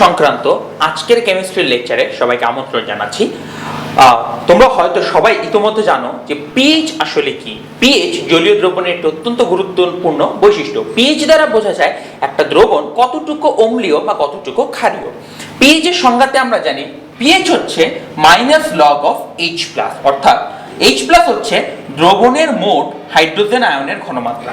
সংক্রান্ত আজকের কেমিস্ট্রির লেকচারে সবাইকে আমন্ত্রণ জানাচ্ছি। তোমরা হয়তো সবাই ইতোমধ্যে জানো যে পিএইচ আসলে কি? পিএইচ জলীয় দ্রবণের একটি অত্যন্ত গুরুত্বপূর্ণ বৈশিষ্ট্য। পিএইচ দ্বারা বোঝা যায় একটা দ্রবণ কতটুকু অম্লীয় বা কতটুকু ক্ষারীয়। পিএইচ এর সংজ্ঞাতে আমরা জানি পিএইচ হচ্ছে minus log of H plus অর্থাৎ এইচ প্লাস হচ্ছে দ্রবণের মোট হাইড্রোজেন আয়নের ঘনমাত্রা।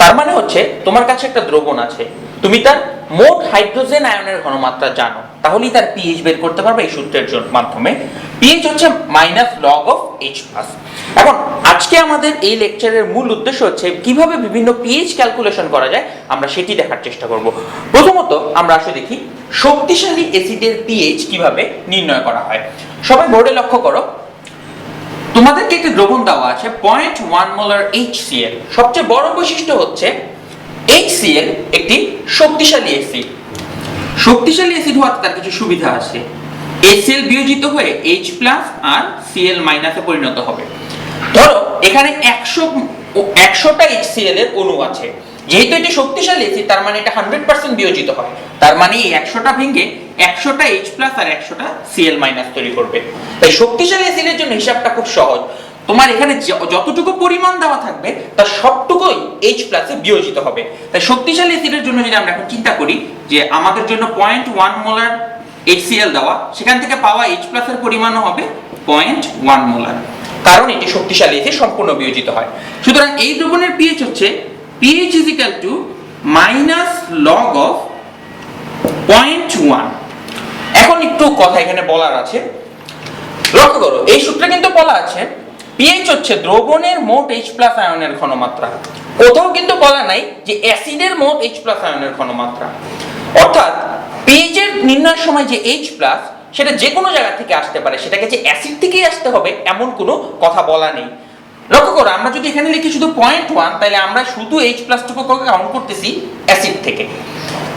তার মানে হচ্ছে তোমার কাছে একটা দ্রবণ আছে। তুমি তার মোট হাইড্রোজেন আয়নের ঘনমাত্রা জানো। তাহলেই তার পিএইচ বের করতে পারবে এই সূত্রের মাধ্যমে। পিএইচ হচ্ছে minus log of H plus এখন, আজকে আমাদের এই লেকচারের মূল উদ্দেশ্য হচ্ছে কীভাবে বিভিন্ন পিএইচ ক্যালকুলেশন করা যায়, আমরা সেটি দেখার চেষ্টা করব। প্রথমত, আমরা আসলে দেখি শক্তিশালী অ্যাসিডের পিএইচ কীভাবে নির্ণয় করা হয়। সবাই বোর্ডে লক্ষ্য করো। তোমাদেরকে একটি দ্রবণ দেওয়া আছে পয়েন্ট ওয়ান মোলার HCl সবচেয়ে বড় বৈশিষ্ট্য হচ্ছে HCl একটি শক্তিশালী অ্যাসিড শক্তিশালী অ্যাসিড হওয়াতে তার কিছু সুবিধা আছে। HCl বিয়োজিত হয়ে H আর Cl মাইনাসে পরিণত হবে। ধরো, এখানে একশো একশোটা HCl এর অণু আছে। যেহেতু এটি শক্তিশালী অ্যাসিড তার মানে এটা হান্ড্রেড পার্সেন্ট বিয়োজিত হয়। তার মানে এই একশোটা ভেঙে একশোটা এইচ প্লাস আর একশোটা সিএল মাইনাস তৈরি করবে। তাই শক্তিশালী অ্যাসিডের জন্য হিসাবটা খুব সহজ। তোমার এখানে যতটুকু পরিমাণ দেওয়া থাকবে, তার সবটুকুই এইচ প্লাসে বিয়োজিত হবে। তাই শক্তিশালী অ্যাসিডের জন্য যদি আমরা এখন চিন্তা করি যে আমাদের জন্য পয়েন্ট ওয়ান মোলার HCl দেওয়া, সেখান থেকে পাওয়া এইচ প্লাসের পরিমাণও হবে পয়েন্ট ওয়ান মোলার কারণ এটি শক্তিশালী অ্যাসিড সম্পূর্ণ বিয়োজিত হয়। সুতরাং এই দ্রবণের পিএইচ হচ্ছে pH is equal to minus log of point one এখন একটু কথা এখানে বলার আছে। লক্ষ্য করো, এই সূত্রে কিন্তু বলা আছে পিএইচ হচ্ছে দ্রবণের মোট এইচ প্লাস আয়নের ঘনমাত্রা। কোথাও কিন্তু বলা নাই যে অ্যাসিডের মোট এইচ প্লাস আয়নের ঘনমাত্রা। অর্থাৎ পিএইচ এর নির্ণয়ের সময় যে এইচ প্লাস সেটা যে কোনো জায়গা থেকে আসতে পারে। সেটাকে যে অ্যাসিড থেকেই আসতে হবে, এমন কোনো কথা বলা নেই। লক্ষ্য করো, আমরা যদি এখানে লিখি শুধু পয়েন্ট ওয়ান তাহলে আমরা শুধু এইচ প্লাস টুকু কাউন্ট করতেছি অ্যাসিড থেকে।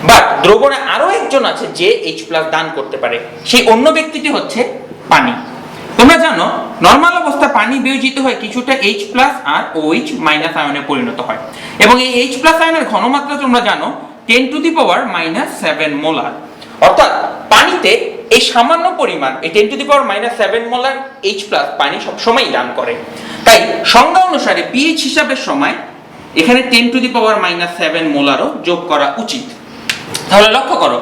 বাট দ্রবণে আরও একজন আছে যে এইচ প্লাস দান করতে পারে। সেই অন্য ব্যক্তিটি হচ্ছে পানি। জানো নর্মাল অবস্থায় পানি বিয়োজিত হয়ে কিছুটা এইচ প্লাস আর ওইচ মাইনাস আয়নে পরিণত হয়। এবং এই এইচ প্লাস আয়নের ঘনমাত্রা তোমরা জানো ten to the power minus seven molar অর্থাৎ পানিতে এই সামান্য পরিমাণ, এই ten to the power minus seven molar H plus পানি সবসময় দান করে। তাই সংজ্ঞা অনুসারে পিএইচ হিসাবের সময় এখানে ten to the power minus seven মোলারও যোগ করা উচিত। তাহলে লক্ষ্য করো,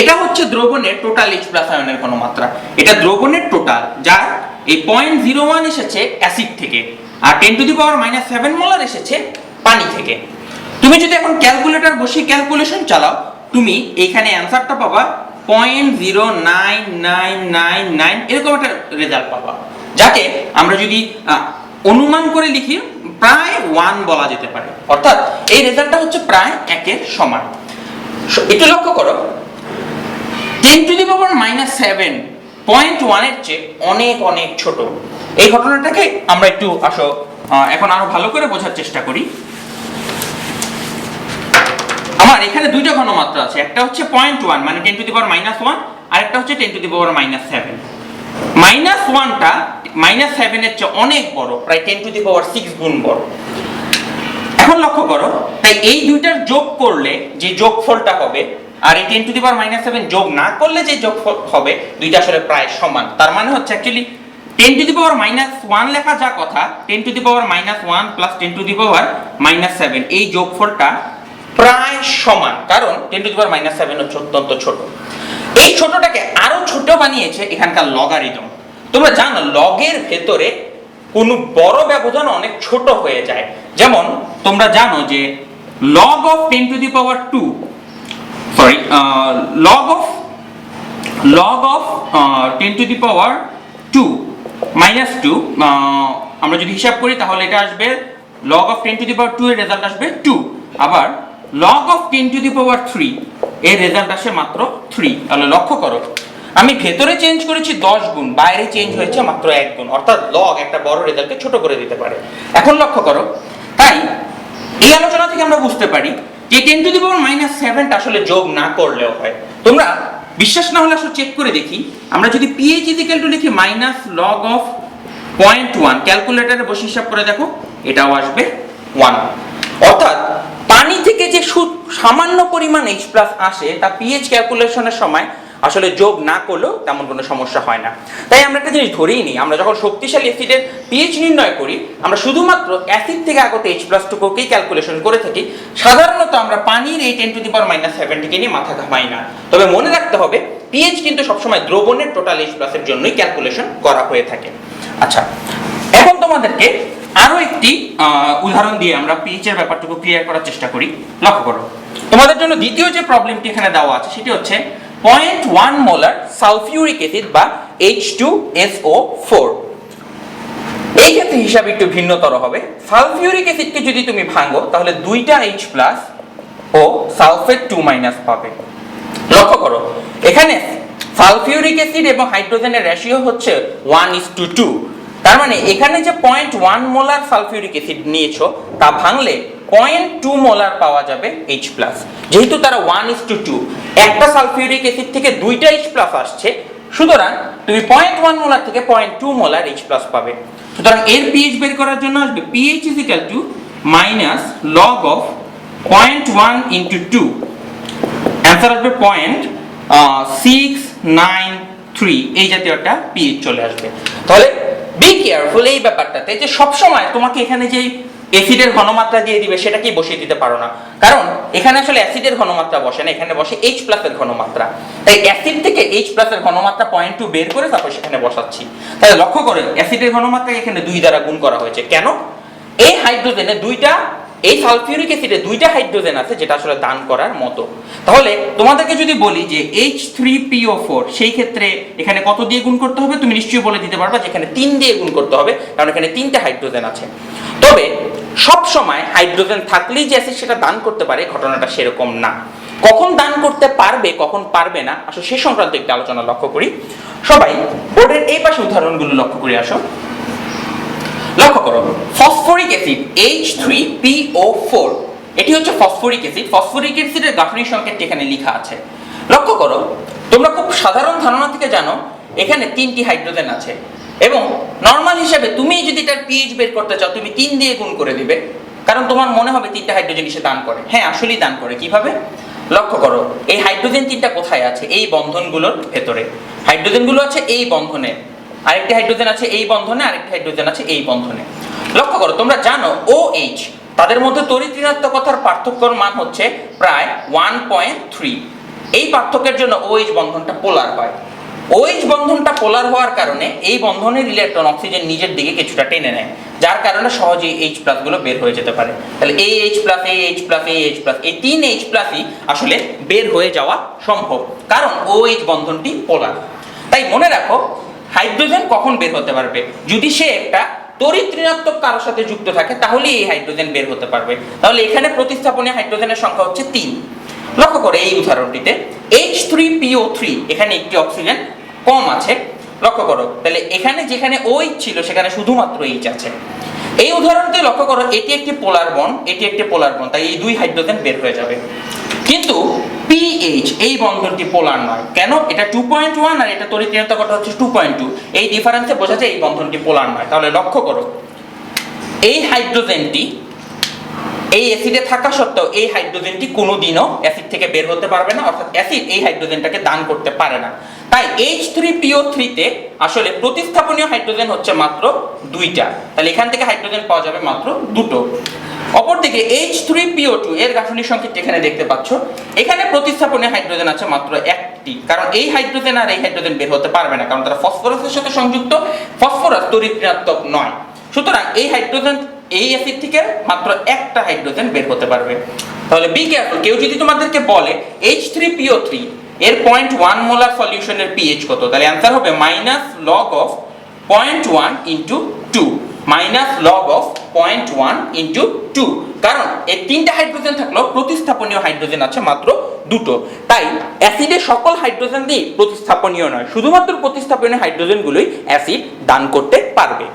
এটা হচ্ছে দ্রবণের টোটাল এইচ প্লাস আয়নের ঘনমাত্রা। এটা দ্রবণের টোটাল যার এই পয়েন্ট জিরো ওয়ান এসেছে অ্যাসিড থেকে আর ten to the power minus seven molar এসেছে পানি থেকে। তুমি যদি এখন ক্যালকুলেটর বসে ক্যালকুলেশন চালাও, তুমি এখানে অ্যান্সারটা পাবা point zero nine nine nine nine এরকম একটা রেজাল্ট পাবা। যাকে আমরা যদি অনুমান করে লিখি, প্রায় ওয়ান বলা যেতে পারে। অর্থাৎ এই রেজাল্টটা হচ্ছে প্রায় একের সমান। একটু লক্ষ্য করো। Ten to the power minus seven point ওয়ানের চেয়ে অনেক অনেক ছোট। এই ঘটনাটাকে আমরা একটু আসো এখন আরও ভালো করে বোঝার চেষ্টা করি। আমার এখানে দুইটা ঘনমাত্রা আছে, একটা হচ্ছে পয়েন্ট ওয়ান মানে ten to the power minus one আর একটা হচ্ছে ten to the power minus seven minus ওয়ানটা মাইনাস সেভেনের চেয়ে অনেক বড়, প্রায় ten to the power six গুণ বড়। এখন লক্ষ্য করো, তাই এই দুইটার যোগ করলে যে যোগফলটা হবে আর এই ten to the power minus seven যোগ না করলে যে যোগফল হবে, দুইটা আসলে প্রায় সমান। তার মানে হচ্ছে actually ten to the power minus one লেখা যা কথা ten to the power minus one plus ten to the power minus seven এই যোগফলটা প্রায় সমান। কারণ ten to the power minus seven হচ্ছে অত্যন্ত ছোট। এই ছোটটাকে আরও ছোট বানিয়েছে এখানকার লগারিদম তোমরা জানো, লগের ভেতরে কোনো বড় ব্যবধান অনেক ছোট হয়ে যায়। যেমন তোমরা জানো যে log of ten to the power two sorry log of log of ten to the power two minus two আমরা যদি হিসাব করি তাহলে এটা আসবে log of ten to the power two এর রেজাল্ট আসবে টু আবার log of ten to the power three এর রেজাল্ট আসে মাত্র থ্রি তাহলে লক্ষ্য করো, আমি ভেতরে চেঞ্জ করেছি দশ গুণ, বাইরে চেঞ্জ হয়েছে মাত্র এক গুণ, অর্থাৎ লগ একটা বড় রেজাল্টকে ছোট করে দিতে পারে। এখন লক্ষ্য করো, তাই এই আলোচনা থেকে আমরা বুঝতে পারি যে ten to the power minus সেভেনটা আসলে যোগ না করলেও হয়। তোমরা বিশ্বাস না হলে আসলে চেক করে দেখি। আমরা যদি পিএইচ ইজিক্যাল টু লিখি minus log of point one ক্যালকুলেটারে বসে হিসাব করে দেখো, এটাও আসবে ওয়ান অর্থাৎ পানি থেকে যে সামান্য পরিমাণ এইচ প্লাস আসে, তা পিএইচ ক্যালকুলেশনের সময় আসলে যোগ না করলেও তেমন কোনো সমস্যা হয় না। তাই আমরা একটা জিনিস ধরেই নিই, আমরা যখন শক্তিশালী অ্যাসিডের পিএইচ নির্ণয় করি, আমরা শুধুমাত্র অ্যাসিড থেকে আগত এইচ প্লাস টুকুকেই ক্যালকুলেশন করে থাকি। সাধারণত আমরা পানির এই ten to the power minus সেভেন্টিকে নিয়ে মাথা ঘামাই না। তবে মনে রাখতে হবে পিএইচ কিন্তু সবসময় দ্রবণের টোটাল এইচ প্লাসের জন্যই ক্যালকুলেশন করা হয়ে থাকে। আচ্ছা এখন তোমাদেরকে আরও একটি উদাহরণ দিয়ে আমরা পিএইচ এর ব্যাপারটুকু ক্লিয়ার করার চেষ্টা করি। লক্ষ্য করো, তোমাদের জন্য দ্বিতীয় যে প্রবলেমটি এখানে দেওয়া আছে, সেটি হচ্ছে point one molar sulphuric acid বা H two S O four এই ক্ষেত্রে হিসাব একটু ভিন্নতর হবে। সালফিউরিক অ্যাসিডকে যদি তুমি ভাঙো, তাহলে দুইটা এইচ প্লাস ও সালফেট টু মাইনাস পাবে। লক্ষ্য করো, এখানে সালফিউরিক অ্যাসিড এবং হাইড্রোজেনের রেশিও হচ্ছে ওয়ান ইস টু টু তার মানে এখানে যে point one molar sulphuric acid নিয়েছো, তা ভাঙলে পয়েন্ট টু মোলার পাওয়া যাবে এইচ প্লাস যেহেতু তারা ওয়ান ইস টু টু একটা সালফিউরিক অ্যাসিড থেকে দুইটা এইচ প্লাস আসছে, সুতরাং তুমি পয়েন্ট ওয়ান মোলার থেকে point two molar H plus পাবে। সুতরাং এর পিএইচ বের করার জন্য আসবে pH is equal to minus log of point one into two answer আসবে পয়েন্ট সিক্স নাইন থ্রি এই জাতীয় একটা পিএইচ চলে আসবে। তাহলে বি কেয়ারফুল এই ব্যাপারটাতে যে সবসময় তোমাকে এখানে যে অ্যাসিডের ঘনমাত্রা দিয়ে দিবে সেটাকেই বসিয়ে দিতে পারো না? কারণ এখানে আসলে অ্যাসিডের ঘনমাত্রা বসে না, এখানে বসে এইচ প্লাসের ঘনমাত্রা। তাই অ্যাসিড থেকে এইচ প্লাসের ঘনমাত্রা পয়েন্ট টু বের করে তারপর সেখানে বসাচ্ছি। তাহলে লক্ষ্য করে, অ্যাসিডের ঘনমাত্রা এখানে দুই দ্বারা গুণ করা হয়েছে। কেন? এই হাইড্রোজেনে দুইটা, এই সালফিউরিক অ্যাসিডে দুইটা হাইড্রোজেন আছে, যেটা আসলে দান করার মতো। তাহলে তোমাদেরকে যদি বলি যে এইচ থ্রি পিও ফোর সেই ক্ষেত্রে এখানে কত দিয়ে গুণ করতে হবে? তুমি নিশ্চয়ই বলে দিতে পারবা যে এখানে তিন দিয়ে গুণ করতে হবে, কারণ এখানে তিনটে হাইড্রোজেন আছে। তবে সময় হাইড্রোজেন থাকলেই যে অ্যাসিড সেটা দান করতে পারে, ঘটনাটা সেরকম না। কখন দান করতে পারবে, কখন পারবে না, আসলে সে সংক্রান্ত একটি আলোচনা লক্ষ্য করি। সবাই, বোর্ডের এই পাশে উদাহরণগুলো লক্ষ্য করে, আসো। লক্ষ্য করো, phosphoric acid H three PO four এটি হচ্ছে ফসফরিক অ্যাসিড ফসফরিক অ্যাসিডের গাঠনিক সংকেতটি এখানে লেখা আছে। লক্ষ্য করো, তোমরা খুব সাধারণ ধারণা থেকে জানো, এখানে তিনটি হাইড্রোজেন আছে। এবং নর্মাল হিসাবে তুমি যদি এটার পিএইচ বের করতে চাও, তুমি তিন দিয়ে গুণ করে দিবে। কারণ তোমার মনে হবে তিনটা হাইড্রোজেন এসে দান করে। হ্যাঁ আসলেই দান করে। কীভাবে? লক্ষ্য করো, এই হাইড্রোজেন তিনটা কোথায় আছে? এই বন্ধনগুলোর ভেতরে। হাইড্রোজেনগুলো আছে এই বন্ধনে। আরেকটি হাইড্রোজেন আছে এই বন্ধনে, আরেকটি হাইড্রোজেন আছে এই বন্ধনে। লক্ষ্য করো, তোমরা জানো ও এইচ তাদের মধ্যে তড়িৎ ঋণাত্মকতার পার্থক্যর মান হচ্ছে প্রায় ওয়ান পয়েন্ট থ্রি এই পার্থক্যের জন্য ও এইচ বন্ধনটা পোলার হয়। ওএইচ বন্ধনটা পোলার হওয়ার কারণে এই বন্ধনের ইলেকট্রন অক্সিজেন নিজের দিকে কিছুটা টেনে নেয়, যার কারণে সহজেই এইচ প্লাসগুলো বের হয়ে যেতে পারে। তাহলে এই এইচ প্লাস এই এইচ প্লাস এই এইচ প্লাস এই তিন এইচ প্লাসই আসলে বের হয়ে যাওয়া সম্ভব, কারণ ওএইচ বন্ধনটি পোলার তাই মনে রাখো হাইড্রোজেন কখন বের হতে পারবে? যদি সে একটা তড়িৎ ঋণাত্মক কারোর সাথে যুক্ত থাকে তাহলে এই হাইড্রোজেন বের হতে পারবে। তাহলে এখানে প্রতিস্থাপনে হাইড্রোজেনের সংখ্যা হচ্ছে তিন। লক্ষ্য করে এই উদাহরণটিতে এইচ থ্রি পিও থ্রি এখানে একটি অক্সিজেন কম আছে, লক্ষ্য করো। তাহলে এখানে যেখানে ওই ছিল, সেখানে শুধুমাত্র এইচ আছে। এই উদাহরণতে লক্ষ্য করো, এটি একটি পোলার বন এটি একটি পোলার বন তাই এই দুই হাইড্রোজেন বের হয়ে যাবে। কিন্তু পিএইচ এই বন্ধনটি পোলার নয়। কেন? এটা টু পয়েন্ট ওয়ান আর এটা ঋণাত্মকতা হচ্ছে টু পয়েন্ট টু এই ডিফারেন্সে বোঝা যায় এই বন্ধনটি পোলার নয়। তাহলে লক্ষ্য করো, এই হাইড্রোজেনটি এই অ্যাসিডে থাকা সত্ত্বেও এই হাইড্রোজেনটি কোনোদিনও অ্যাসিড থেকে বের হতে পারবে না, অর্থাৎ অ্যাসিড এই হাইড্রোজেনটাকে দান করতে পারে না। তাই এইচ থ্রি পিও থ্রিতে আসলে প্রতিস্থাপনীয় হাইড্রোজেন হচ্ছে মাত্র দুইটা। তাহলে এখান থেকে হাইড্রোজেন পাওয়া যাবে মাত্র দুটো। অপরদিকে এইচ থ্রি পিও টু এর গাঠনিক সংকেত এখানে দেখতে পাচ্ছ। এখানে প্রতিস্থাপনীয় হাইড্রোজেন আছে মাত্র একটি। কারণ এই হাইড্রোজেন আর এই হাইড্রোজেন বের হতে পারবে না, কারণ তারা ফসফরাসের সাথে সংযুক্ত। ফসফরাস তড়িৎ ঋণাত্মক নয়। সুতরাং এই হাইড্রোজেন এই অ্যাসিড থেকে মাত্র একটা হাইড্রোজেন বের হতে পারবে। তাহলে বি কেয়ারফুল কেউ যদি তোমাদেরকে বলে এইচ থ্রি পিও থ্রি এর পয়েন্ট ওয়ান মোলার সলিউশনের পিএইচ কত? তাহলে অ্যান্সার হবে minus log of point one into two minus log of point one into two কারণ এই তিনটা হাইড্রোজেন থাকলেও প্রতিস্থাপনীয় হাইড্রোজেন আছে মাত্র দুটো। তাই অ্যাসিডে সকল হাইড্রোজেন দিয়ে প্রতিস্থাপনীয় নয়। শুধুমাত্র প্রতিস্থাপনীয় হাইড্রোজেনগুলোই অ্যাসিড দান করতে পারবে।